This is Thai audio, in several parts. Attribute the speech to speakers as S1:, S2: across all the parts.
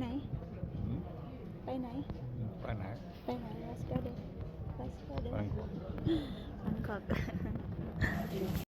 S1: ไหน ไปไหน ไปไหน ไปไหน let's go there let's go there บางกอบ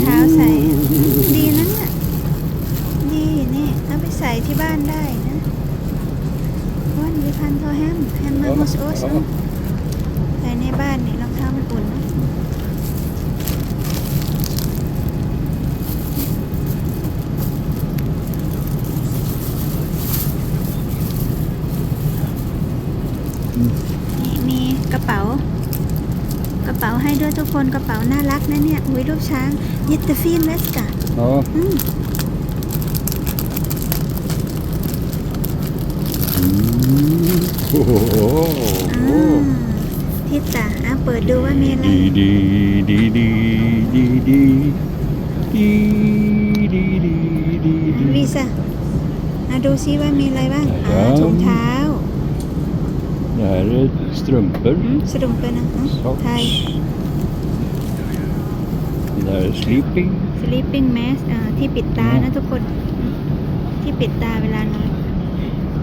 S1: เท้าใส่ ดีนะเนี่ย ดีนี่เอาไปใส่ที่บ้านได้นะวันวิพันธ์ทอแฮมแฮมมาโมสโอสใส่ในบ้านนี่รองเท้ามันอุ่นนะนี่มีกระเป๋า กระเป๋าให้ด้วยทุกค นกระเป๋าน่ารักนะเนี่ยอุ้ยรูปช้างยิตเตฟินเลสกะ
S2: Ja,
S1: อืม
S2: Mm. Oh.
S1: อ่าทิตาอะเปิดดูว่ามีอะไร
S2: Di di di di di di di di di di
S1: วี
S2: di.
S1: ซ่าอะดูซิว่ามีอะไรบ้างอ่า
S2: ครับ
S1: ถุงเท้า
S2: Det här är strumpor,
S1: อืมสรุปเป็นนะอืมไทย
S2: socks. Det här är sleeping.
S1: sleeping mask อ่าที่ปิดตานะทุกคน ที่ปิดตาเวลานอน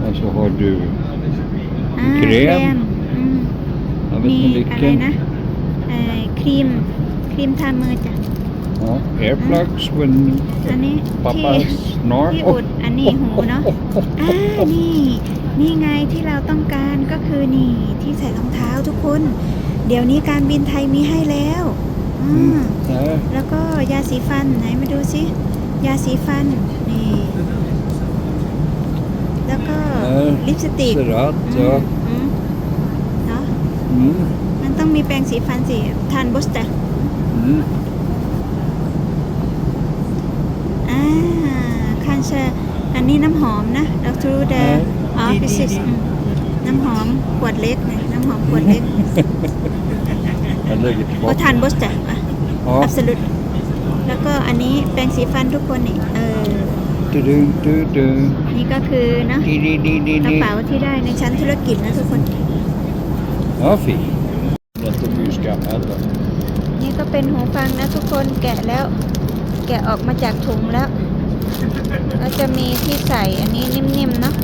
S2: Och så har du,
S1: อ่า
S2: เครม
S1: อืม
S2: jag
S1: มี
S2: vet inte
S1: อะไร
S2: vilken.
S1: นะเอ่อครีมครีมทามือจ้ะ
S2: Ja, airplugs when
S1: อันนี้ที่
S2: pappa
S1: ที่
S2: snart.
S1: อุดอันนี้หูเนาะอ่านี่ นี่ไงที่เราต้องการก็คือนี่ที่ใส่รองเท้าทุกคน เดี๋ยวนี้การบินไทยมีให้แล้ว อืม
S2: Nej,
S1: แล้วก็ยาสีฟันไหนมาดูสิยาสีฟันนี่ แล้วก็
S2: เออ
S1: ลิปสติก
S2: Serat,
S1: อืม
S2: ja.
S1: อืมเนาะ
S2: Mm.
S1: มันต้องมีแปรงสีฟันสิทานบุสเตอร์
S2: Mm.
S1: อ่าคันเชอร์อันนี้น้ำหอมนะดรทูเดอร์ออฟฟิศน้ำหอมขวดเล็กเนี่ยน้ำหอมขวดเล็ก
S2: Jag lägger
S1: โอ
S2: tillbaka.
S1: ทานบุสเตอร์อะ
S2: Ja.
S1: อับสลุดแล้วก็อันนี้แปรงสีฟันทุกคนนี่เออ
S2: Du, du, du, du.
S1: นี่ก็คือเนอะ
S2: Di, di, di, di,
S1: กระ
S2: di.
S1: เป๋าที่ได้ในชั้นธุรกิจนะทุกคน
S2: Ja, fin. Jättemysgammal då.
S1: นี่ก็เป็นหูฟังนะทุกคนแกะแล้ว แกะออกมาจากถุงแล้วก็จะมีที่ใส่อันนี้นิ่มๆเนาะ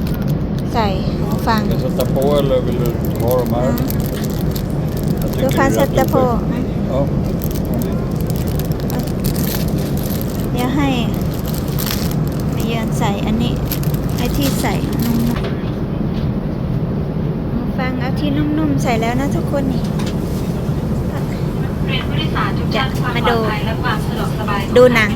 S1: ใส่หูฟัง
S2: Ska jag sätta på eller vill du ha dem
S1: อื
S2: här?
S1: ม
S2: Jag
S1: ดูพาเซ
S2: ป
S1: ตะโพเดี๋ยวให้มายืนใส่อันนี้ไอ้ที่ใส่นุ่มๆฟังเอาที่นุ่มๆใส่แล้วนะทุกคนนี่
S3: มา
S1: ดู
S3: ดู
S1: หนัง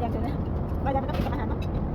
S1: า
S3: ยา
S1: งเฉยนะใบยางมันก็ติดกัอาหารเนาะ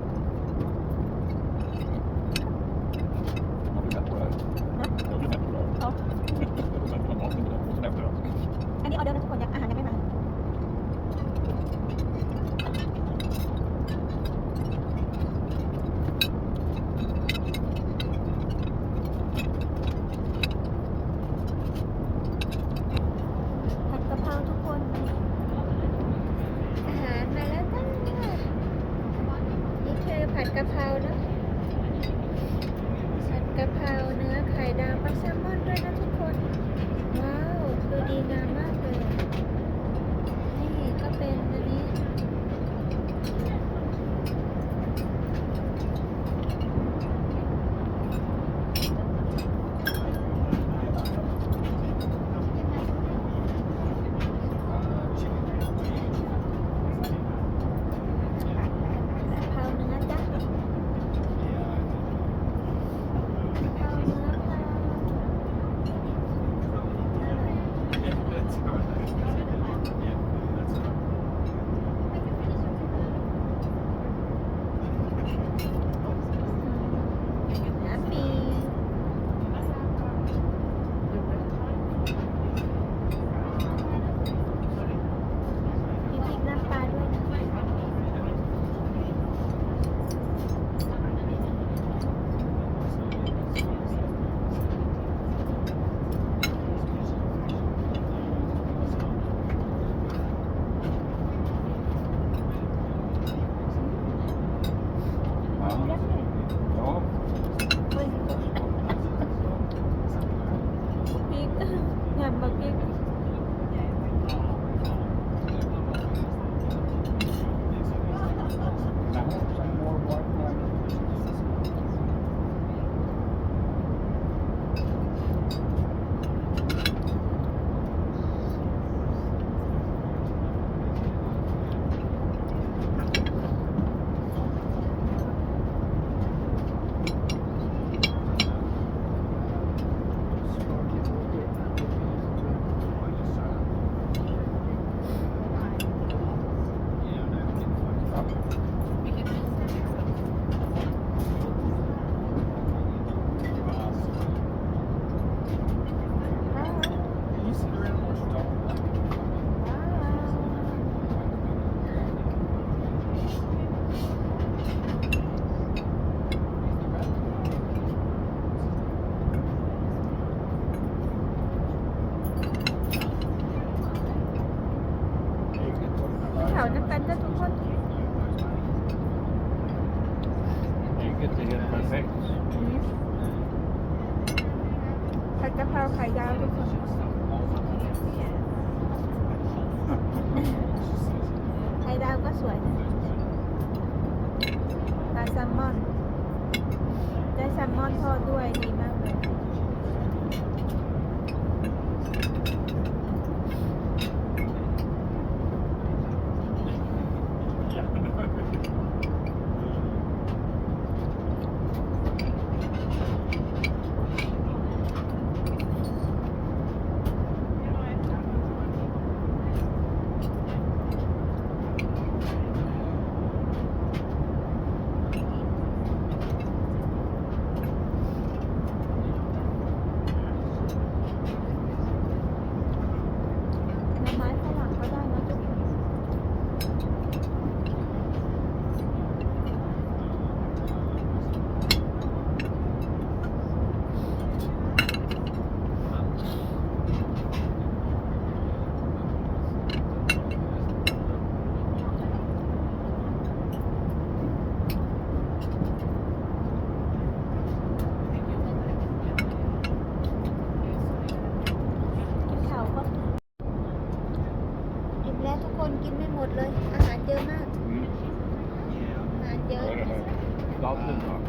S1: Dublin var.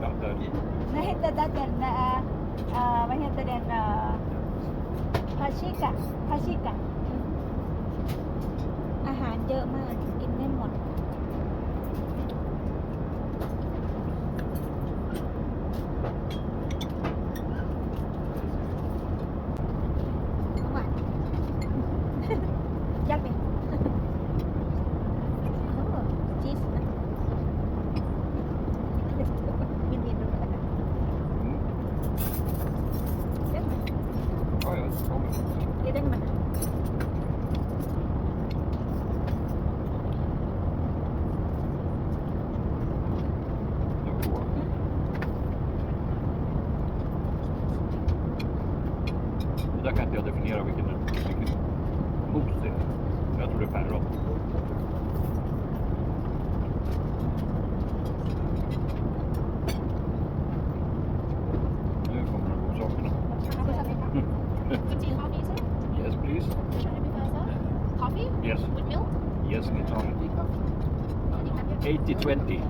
S1: Dublin. Nah, itu dan apa itu dan Pashika Pashika อาหารเยอะมากกินไม่หมด
S2: to eh, federal. Yes, please. Coffee? Yes. With milk? Yes, it's on. 80-20.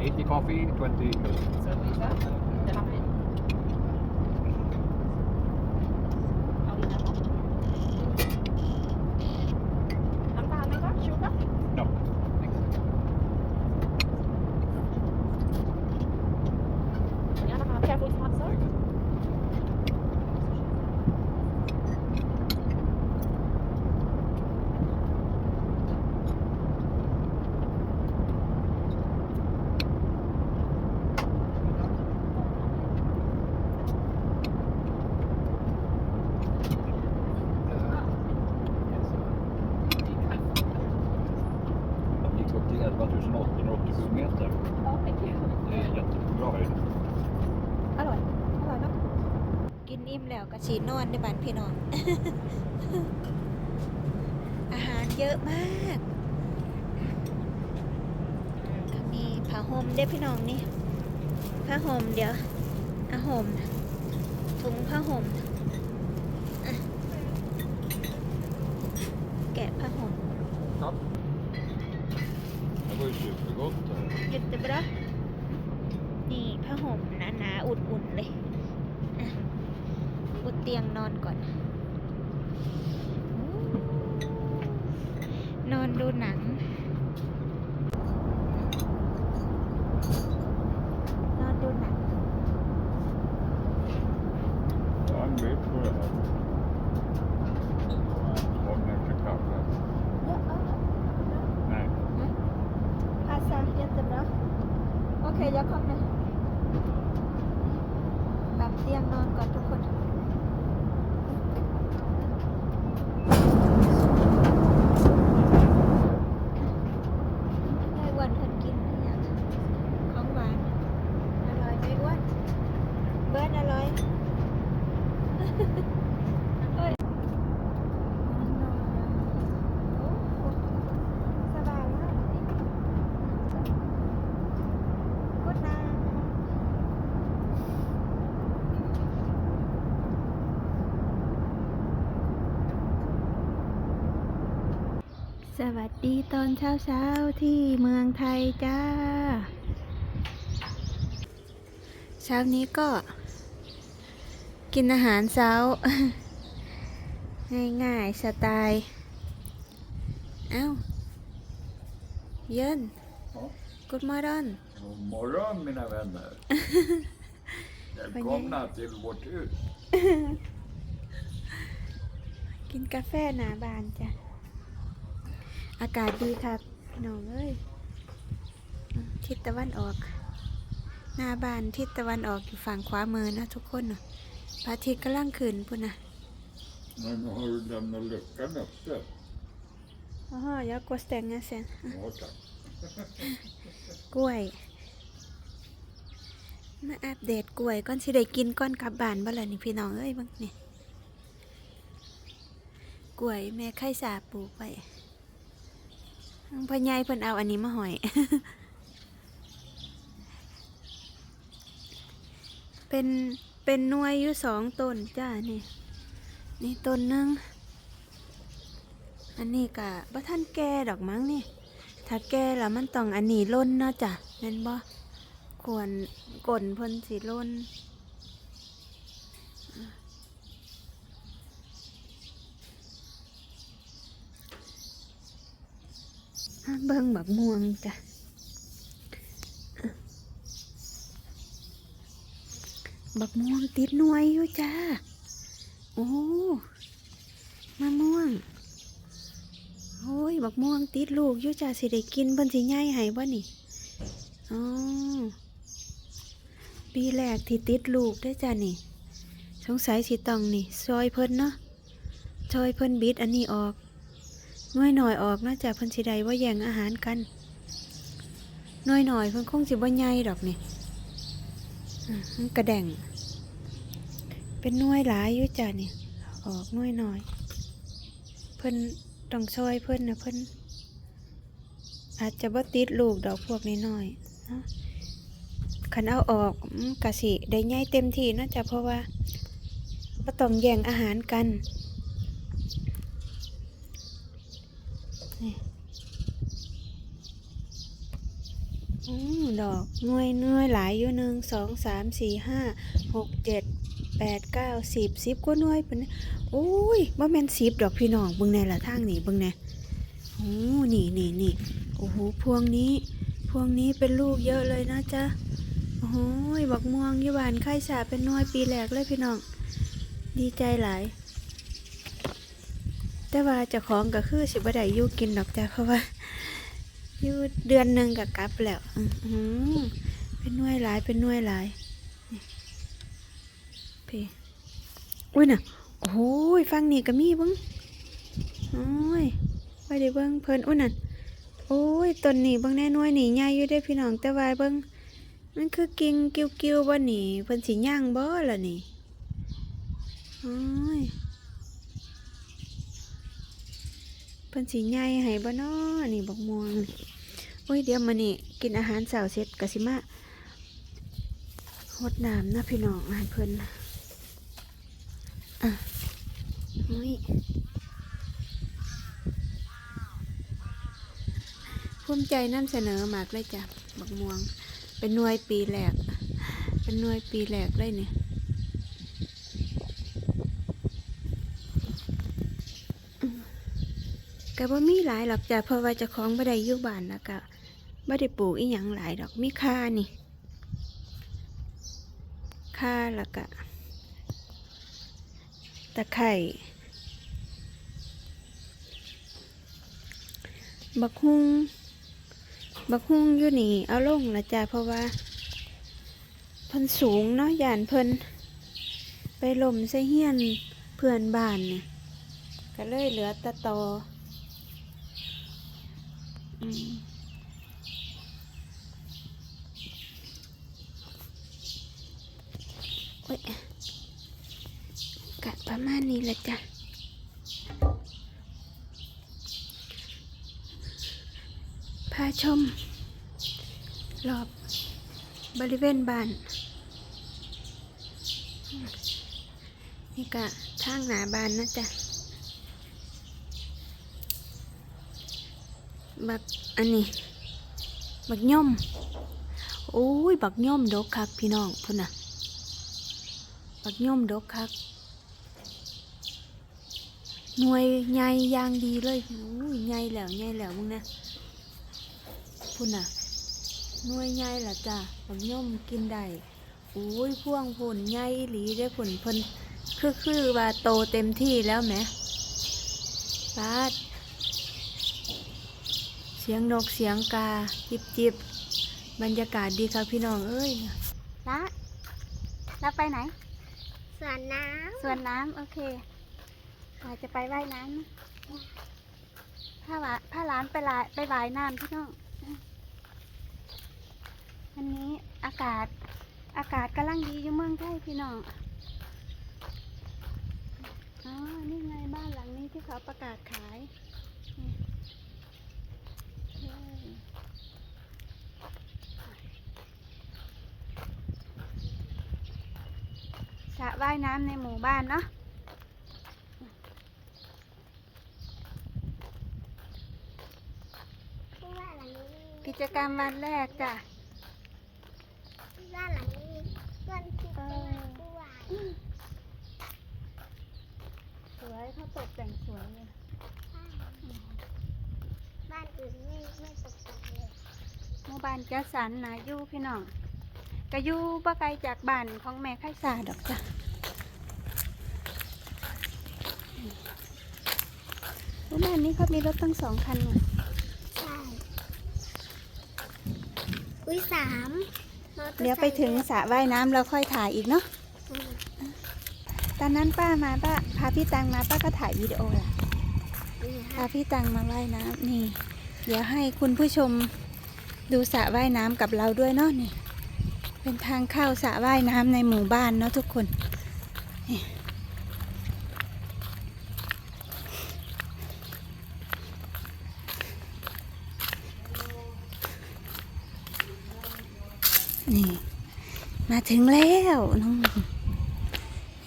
S2: 80 coffee, 20
S4: ก็ชีนอน
S1: ในบ้านพี่น้อง อาหารเยอะมากก็มีผ้าห่มเด้พี่น้องนี่ผ้าห่มเดี๋ยวอาห่มถุงผ้าห่มอะแกะผ้าห่ม
S2: Tack. Det var ju supergott.
S1: ยึดเต็มไปแล้วนี่ผ้าห่มหนาๆอุ่นๆเลยอะอุดเตียงนอนก่อน นอนดูหนัง นอนดูหนัง
S2: Ja, en bit på det här. Kom ner till kaffe. Nej.
S1: พาซาเย็นเต็มแล้วโอเคเดี๋ยวเข้ามาปรับเตียงนอนก่อนทุกคน ได้อ้วันเพิ่นกินอะไรอย่างของหวาน อร่อยไหมอ้วนเบิร์ดอร่อย เฮ้ยโอ้โหสบายมากกุดนา สวัสดีตอนเช้าเช้าๆที่เมืองไทยจ้า เช้านี้ก็ กินอาหารเช้า ง่ายๆสไตล์ เอ้า เยิน
S2: Ja.
S1: Good morning
S2: God morgon mina vänner. Välkomna till vårt hus.
S1: กินกาแฟหนาบานจ้ะ อากาศดีครับพี่น้องเอ้ยอืมทิศตะวันออก หน้าบ้านทิศตะวันออกอยู่ฝั่งขวามือนะทุกคนน่ะพระอาทิตย์กำลังขึ้นพุ่นนะ
S2: Men har du lämnat luckan öppen?
S1: อ๋อ jag går och stänga sen
S2: Ja, tack.
S1: กล้วยมาอัปเดตกล้วยก่อนสิได้กินก้อนกลับบ้านบ่ล่ะนี่พี่น้องเอ้ยเบังนี่กล้วยแม่ไข่สาปลูกไว้ พ่อใหญ่เพิ่นเอาอันนี้มาหอย เป็นเป็นนวยอยู่สองต้นจ้านี่ นี่ต้นนึง อันนี้กะบ่ท่านแก่ดอกมั้งนี่ ถ้าแก่แล้วมันต้องอันนี้ล้นเนาะจ้ะแม่นบ่ควรก่นเพิ่นสิล้น เบิ่งบักม่วงจ้ะบักม่วงติดหน่วยอยู่จ้า โอ้มะม่วง โอ้ย บักม่วงติดลูกอยู่จ้าสิได้กินเพิ่นสิใหญ่ให้บ่นี่อ๋อปีแรกที่ติดลูกได้จ้านี่ สงสัยสิต้องนี่ ซอยเพิ่นเนาะ ซอยเพิ่นบิดอันนี้ออก น้อยหน่อยออกเนาะจ้าเพิ่นสิได้ว่าแย่งอาหารกันน้อยหน่อยเพิ่นคงสิบ่ใหญ่ดอกนี่มันกระแดงเป็นน้อยหลายอยู่จ้านี่ออกน้อยหน่อยเพิ่นต้องช่วยเพิ่นนะเพิ่นอาจจะบ่ติดลูกดอกพวกน้อยๆเนาะคันเอาออกกะสิได้ใหญ่เต็มที่นาะจ้ะเพราะว่าบ่ต้องแย่งอาหารกัน นี่อืมดอกหน่วยหน่วยหลายอยู่หนึ่งสองสามสี่ห้าหกเจ็ดแปดเก้าสิบสิบกว่าน่วยเป็นโอ้ยว่าแม่นสิบดอกพี่น้องเบิ่งแน่ละทางนี่เบิ่งแน่โอ้นี่นี่นี่โอ้โหพวงนี้ พวงนี้เป็นลูกเยอะเลยนะจ๊ะโอ้โหบักม่วงยี่หวานไข่สาเป็นน่วยปีแรกเลยพี่น้อง ดีใจหลาย แต่ว่าเจ้าของก็คือสิบได้อยู่กินดอกจ้ะเพราะว่าอยู่เดือนหนึ่งกับกลับแล้วอือเป็นน่วยหลายเป็นน่วยหลายพี่อุ้ยน่ะโอ้โหฟังนี่ก็มีบ้งโอ้ยไปด้เบิ้งเพลินอุ้ยน่ะโอ้ยต้นนี่เบิ้งแน่น่วยนี่ใหญ่อยู่ได้พี่น้องแต่ว่าเบิ้งมันคือกิ่งกิ้วๆบ่นี่เพิ่นสิย่างบ่ล่ะนี่โอ้ย เพิ่นสีใหญ่ให้บ่น้อนี่บักม่วงโอ้ยเดี๋ยวมื้อนี้กินอาหารเช้าเสร็จก็สิมาหดน้ำนะพี่น้องให้เพิ่นอะโอ้ยภูมิใจนำเสนอมากเลยจ้ะบักม่วง เป็นหน่วยปีแรกเป็นหน่วยปีแรกเลยเนี่ย ก็บ่มีหลายหรอกจ้ะเพราะว่าเจ้าของบ่ได้อยู่บ้านแล้วก็บ่ได้ปลูกอีหยังหลายดอกมีค่านี่ค่าแล้วก็ตะไคร่บักฮุงบักฮุงอยู่นี่ เอาลงละจ้ะเพราะว่าเพิ่นสูงเนาะย่านเพิ่นไปลมใส่เฮียนเพื่อนบ้านเนี่ยก็เลยเหลือตะตอ โอ้ยกะประมาณนี้ละจ้ะพาชม รอบบริเวณบ้าน นี่กะทางหนาบ้านนะจ๊ะบัก อันนี้บักย่อม โอ้ย บักย่อมดกคักพี่น้องพุ่นน่ะ บักย่อมดกคักหน่วยใหญ่ยางดีเลยโอ้ยใหญ่แล้วใหญ่แล้วมึงนะพุ่นน่ะหน่วยใหญ่ละจ้ะบักย่อมกินได้โอ้ยพ่วงพุ่นใหญ่หลีได้พุ่นเพิ่นคือคือว่าโตเต็มที่แล้วแหมปาด สียงนกเสียงกา จิบจิบบรรยากาศดีครับพี่น้องเอ้ยละละไปไหน
S3: สวนน้
S1: สวนน้ำโอเคอาจจะไปว่ายน้ำนะถ้าว่าถ้าร้านไปลายไปว่ายน้ำพี่น้องวันนี้อากาศอากาศกำลังดีอยู่เมืองไทยพี่น้องอ๋อนี่ไงบ้านหลังนี้ที่เขาประกาศขายนี่เย้ส ระว่ายน้ำในหมู่บ้านเนาะำ
S3: ที่บ้านหลังนี้
S1: กิจกรรมวันแรกจ้ะ
S3: ที่บ้านหลังนี้มีต้นที่ต้นไม้ด้วย
S1: สวยเขาตกแต่งสวยเลย
S3: บ้านอื่นไม่ไม่ตกแต่งเลย
S1: หมู่บ้านจัดสรรนะอยู่พี่น้องก็อยู่บ่ไกลจากบ้านของแม่ไข่สาดอกจ้ะหมู่ บ้านนี้เขามีรถตั้งสองคันว่ะ
S3: ใช่อุ้ยสามมอตอร์ซค์
S1: เดี๋ยวไปถึงสระว่ายน้ำเราค่อยถ่ายอีกเนาะ
S3: อืม
S1: ตอนนั้นป้ามาป้าพาพี่ตังมาป้าก็ถ่ายวิดีโอแหละ
S3: นี่
S1: พาพี่ตังมาว่ายน้ำนี่ เดี๋ยวให้คุณผู้ชมดูสระว่ายน้ำกับเราด้วยเนาะนี่ เป็นทางเข้าสระว่ายน้ำในหมู่บ้านเนาะทุกคนนี่ นี่ มาถึงแล้วน้อง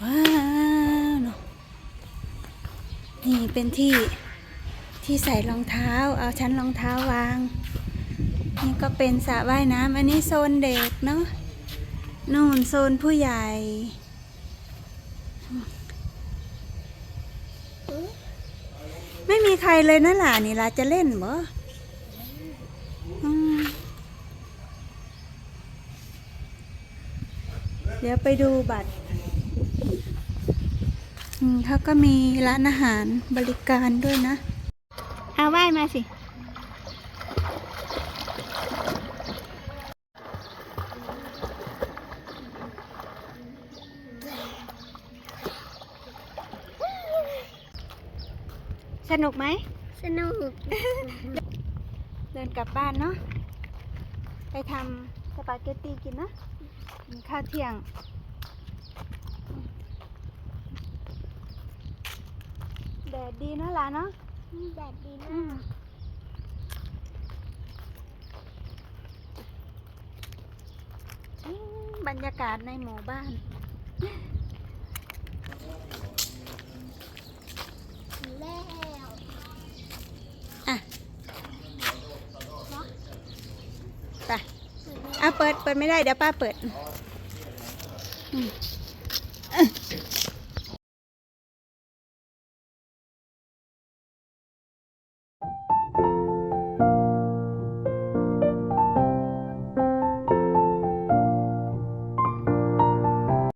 S1: ว้าวนี่เป็นที่ที่ใส่รองเท้า เอาชั้นรองเท้าวาง นี่ก็เป็นสระว่ายน้ำอันนี้โซนเด็กเนาะนู่นโซนผู้ใหญ่ไม่มีใครเลยนะหล่ะนี่ล่ะจะเล่นบ่อืมเดี๋ยวไปดูบัตรอืมเขาก็มีร้านอาหารบริการด้วยนะ เอาไหว้มาสิ สนุกไหม
S3: สนุก
S1: เดินกลับบ้านเนาะ ไปทำสปาเกตตีกินนะ กินข้าวเที่ยง แดดดีเนอะหล่ะเนาะ
S3: แดดดี
S1: อื
S3: มามก
S1: อืมบรรยากาศในหมู่บ้าน
S3: แล้ว
S1: อะไปเอาเปิด เปิดไม่ได้ เดี๋ยวป้าเปิด อืม